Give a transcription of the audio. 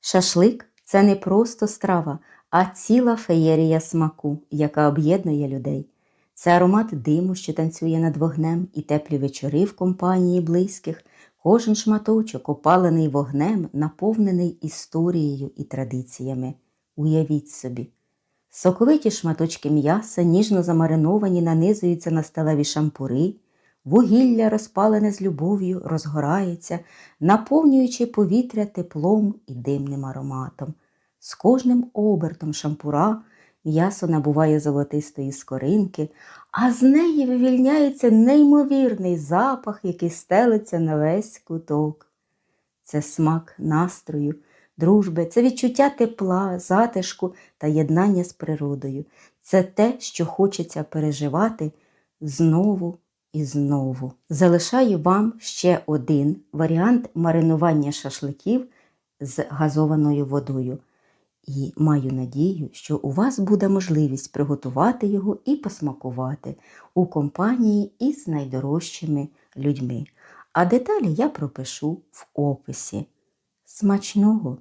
Шашлик це не просто страва, а ціла феєрія смаку, яка об'єднує людей. Це аромат диму, що танцює над вогнем, і теплі вечори в компанії близьких. Кожен шматочок, опалений вогнем, наповнений історією і традиціями. Уявіть собі. Соковиті шматочки м'яса, ніжно замариновані, нанизуються на сталеві шампури, вугілля, розпалене з любов'ю, розгорається, наповнюючи повітря теплом і димним ароматом. З кожним обертом шампура м'ясо набуває золотистої скоринки, а з неї вивільняється неймовірний запах, який стелиться на весь куток. Це смак настрою, дружби, це відчуття тепла, затишку та єднання з природою. Це те, що хочеться переживати знову і знову. Залишаю вам ще один варіант маринування шашликів з газованою водою. І маю надію, що у вас буде можливість приготувати його і посмакувати у компанії із найдорожчими людьми. А деталі я пропишу в описі. Смачного!